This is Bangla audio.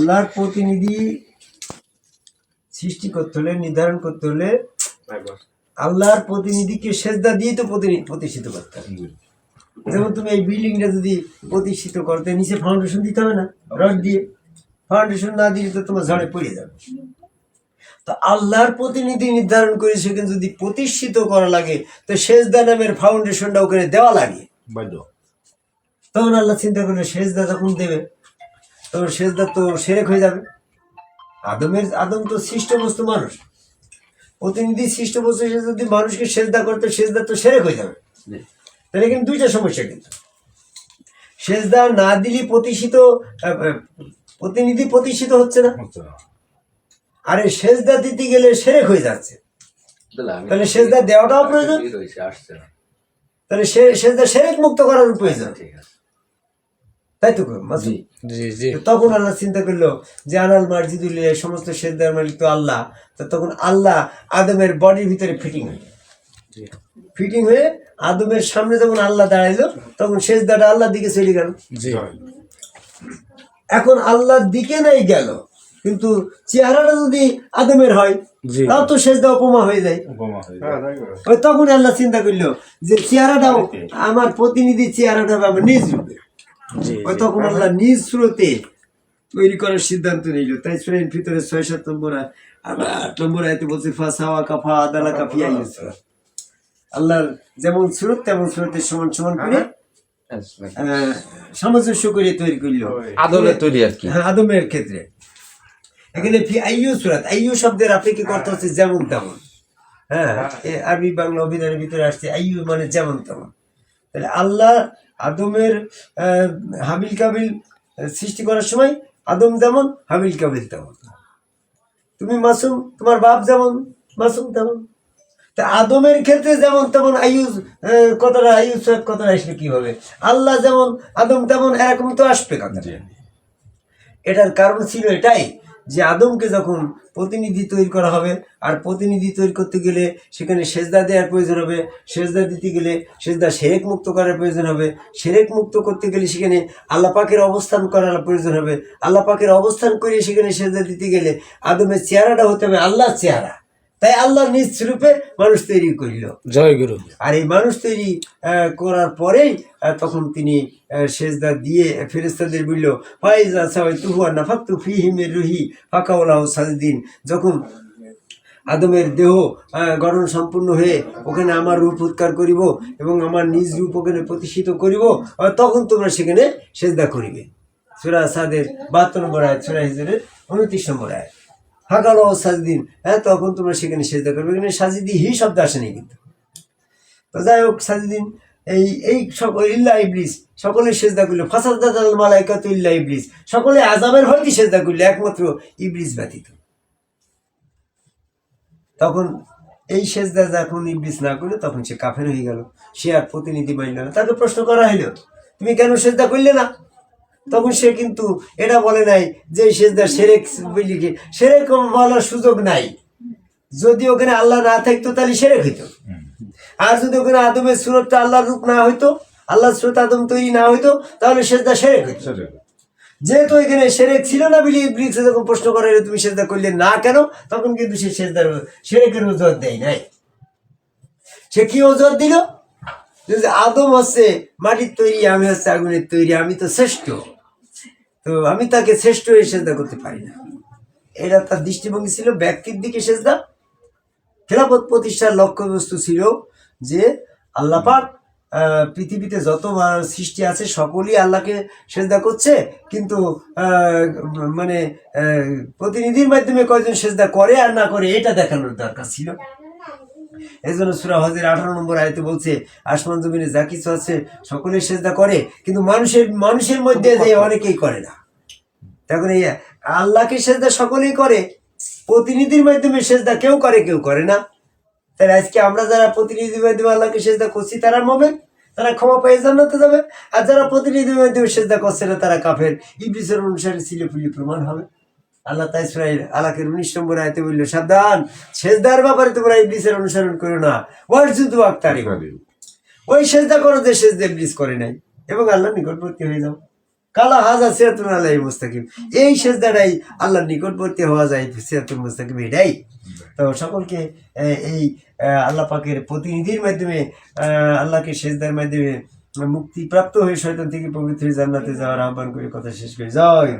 আল্লাহর প্রতিনিধি সৃষ্টি করতে হলে নির্ধারণ করতে হলে আল্লাহর প্রতিনিধিকে সেজদা দিয়ে তো প্রতিষ্ঠিত করতে হবে। যেমন তুমি এই বিল্ডিংটা যদি প্রতিষ্ঠিত করতে নিচে ফাউন্ডেশন দিতে হবে না রড দিয়ে। ফাউন্ডেশন না দিলে তো তোমার ঝড়ে পড়ে যাবে। তো আল্লাহর প্রতিনিধি নির্ধারণ করে সেখানে যদি প্রতিষ্ঠিত করা লাগে তো সেজদা নামের ফাউন্ডেশনটা ওখানে দেওয়া লাগে। তখন আল্লাহ চিন্তা করল সেজদা যখন দেবে? তখন সেজদা তো সেরেক হয়ে যাবে। আদমের আদম তো সৃষ্ট বস্তু মানুষ। প্রতিনিধি সৃষ্ট বস্তু হিসেবে যদি মানুষকে সেজদা করতে সেজদা তো সেরেক হয়ে যাবে। তাহলে কিন্তু দুইটা সমস্যা কিন্তু। সেজদা না দিলে প্রতিষ্ঠিত প্রতিনিধি প্রতিষ্ঠিত হচ্ছে না। আরে সেজদা দিতে গেলে সেরেক হয়ে যাচ্ছে। তাহলে সেজদা দেওয়াটাও প্রয়োজন। তাহলে সে সেজদা সেরেক মুক্ত করার প্রয়োজন। ঠিক আছে। তাই তো তখন আল্লাহ চিন্তা করল যে আনাল মার্জিদুল সমস্ত সেজদার মালিক তো আল্লাহ। তো তখন আল্লাহ আদমের বডির ভিতরে ফিটিং হয়ে। ফিটিং হয়ে আদমের সামনে যখন আল্লাহ দাঁড়াইলো তখন সেজদাটা আল্লাহর দিকে চলে গেল। এখন আল্লাহর দিকে নাই গেল কিন্তু চেহারাটা যদি আদমের হয় তাও তো সেজদা উপমা হয়ে যায়। উপমা হয়ে যায়। ওই তখন আল্লাহ চিন্তা করল যে চেহারাটাও আমার প্রতিনিধি চেহারাটা আমার নিজ রূপে। তখন আল্লাহ নিজ স্রোতে তৈরি করার সিদ্ধান্ত নিল। তাই সুরেন ভিতরে ছয় সাত নম্বর আট নম্বর আয়তে বলছে ফাসাওয়া কাফা আদালা কাফিয়া আল্লাহর যেমন স্রোত তেমন স্রোতের সমান সমান করে সামঞ্জস্য করে তৈরি করল। আদলের তৈরি আর কি। হ্যাঁ আদমের ক্ষেত্রে। এখানে ফি আইয়ু সুরাত। আইয়ু শব্দের আফ্রিকি অর্থ হচ্ছে যেমন তেমন। হ্যাঁ এ আরবি বাংলা অভিধানের ভিতরে আসছে আইয়ু মানে যেমন তেমন। তাহলে আল্লাহ আদমের হাবিল কাবিল সৃষ্টি করার সময় আদম যেমন হাবিল কাবিল তেমন। তুমি মাসুম, তোমার বাপ যেমন, মাসুম তেমন। তা আদমের ক্ষেত্রে যেমন তেমন আয়ুষ কতটা আয়ুষ কথাটা আসবে কীভাবে? আল্লাহ যেমন, আদম তেমন, এরকম তো আসবে কথাটা এটার কারণ ছিল এটাই। যে আদমকে যখন প্রতিনিধি তৈরি করা হবে, আর প্রতিনিধি তৈরি করতে গেলে সেখানে সেজদা দেওয়ার প্রয়োজন হবে, সেজদা দিতে গেলে সেজদা সেরেক মুক্ত করার প্রয়োজন হবে, সেরেক মুক্ত করতে গেলে সেখানে আল্লাপাকের অবস্থান করার প্রয়োজন হবে আল্লাপাকের অবস্থান করিয়ে সেখানে সেজদা দিতে গেলে আদমের চেহারাটা হতে হবে আল্লাহর চেহারা। তাই আল্লাহ নিজ রূপে মানুষ তৈরি করিল। জয় গুরু আর এই মানুষ তৈরি করার পরেই তখন তিনি সেজদা দিয়ে ফেরেস্তাদের বলল ফাইজা সাওয়াই তুহুয়া নাফাক্তু ফিহিমের রুহি ফাকাউলাহ সাজদিন। যখন আদমের দেহ গঠন সম্পূর্ণ হয়ে ওখানে আমার রূপ উৎকার করিব এবং আমার নিজ রূপ ওখানে প্রতিষ্ঠিত করিব তখন তোমরা সেখানে সেজদা করিবে। সুরা সাদের বাহাত্তর নম্বর আয় সুরা হিজরের উনত্রিশ নম্বর আয় ফাঁকাল সাজদিন। হ্যাঁ তখন তোমরা সেখানে সেজদা করবে। এখানে সাজিদি হি শব্দ আসেনি কিন্তু। তো যাই হোক, সাজিদিন, এই এই সকল ইল্লা ইবলিস, সকলে সেজদা করল। ফাসাদ মালাইকা তো ইল্লা ইবলিস। সকলে আজামের হয়তো সেজদা করল? একমাত্র ইবলিস ব্যতীত। তখন এই সেজদা যখন ইবলিস না করল, তখন সে কাফের হয়ে গেল। সে আর প্রতিনিধি মানল না। তাকে প্রশ্ন করা হইল, তুমি কেন সেজদা করলে না? তখন সে কিন্তু এটা বলে নাই যে সেজদা সেরেক বলি কি সেরেক বলার সুযোগ নাই। যদি ওখানে আল্লাহ না থাকতো তাহলে সেরেক হইতো। আর যদি ওখানে আদমের সুরতটা আল্লাহর রূপ না হইতো আল্লাহর সুরত আদম তৈরি না হইতো তাহলে সেজদা সেরেক হইতো। যেহেতু এখানে সেরেক ছিল না বলে ইবলিসে যখন প্রশ্ন করে তুমি সেজদা করলে না কেন? তখন কিন্তু সে সেজদার সেরেকের ওজোর দেয় নাই। সে কি ওজোর দিল? আদম হচ্ছে মাটির তৈরি আমি হচ্ছে আগুনের তৈরি আমি তো শ্রেষ্ঠ। তো আমি তাকে শ্রেষ্ঠ হয়ে সেজদা করতে পারি না। এটা তার দৃষ্টিভঙ্গি ছিল ব্যক্তির দিকে সেজদা। খেলাপথ প্রতিষ্ঠার লক্ষ্যবস্তু ছিল যে আল্লাহ পাক আহ, পৃথিবীতে যত সৃষ্টি আছে সকলেই আল্লাহকে সেজদা করছে। কিন্তু মানে প্রতিনিধির মাধ্যমে কয়জন সেজদা করে আর না করে এটা দেখানোর দরকার ছিল। এই জন্য সুরা হজের আঠারো নম্বর আয়তে বলছে, আসমান জমিনে যা কিছু আছে সকলে সেজদা করে, কিন্তু মানুষের মানুষের মধ্যে যে অনেকেই করে না। তখন এই আল্লাহকে সেজদা সকলেই করে, প্রতিনিধির মাধ্যমে সেজদা কেউ করে কেউ করে না। তাহলে আজকে আমরা যারা প্রতিনিধির মাধ্যমে আল্লাহকে সেজদা করছি, তারা মোমেন, তারা ক্ষমা পেয়ে জান্নাতে যাবে। আর যারা প্রতিনিধির মাধ্যমে সেজদা করছে না, তারা কাফের। ইবলিসের অনুসারে ছিলে প্রমাণ হবে। আল্লাহ তাই সুরাই আলাকের উনিশ নম্বর আয়তে বলল সাবধান সেজদার ব্যাপারে তোমরা ইবলিসের অনুসরণ করো না। ওয়ার্জুদু আক্তারি ওই সেজদা করো যে সেজদা ইবলিস করে নাই। এবং আল্লাহ নিকটবর্তী হয়ে যাও। কালা হাজা সিরাতুল আলাই মুস্তাকিম। এই সেজদাটাই আল্লাহর নিকটবর্তী হওয়া যায় সিরাতুল মুস্তাকিম এটাই। তো সকলকে এই আল্লাহ পাকের প্রতিনিধির মাধ্যমে আল্লাহকে সেজদার মাধ্যমে মুক্তিপ্রাপ্ত হয়ে শয়তান থেকে পবিত্র জান্নাতে যাওয়ার আহ্বান করে কথা শেষ করে। জয়।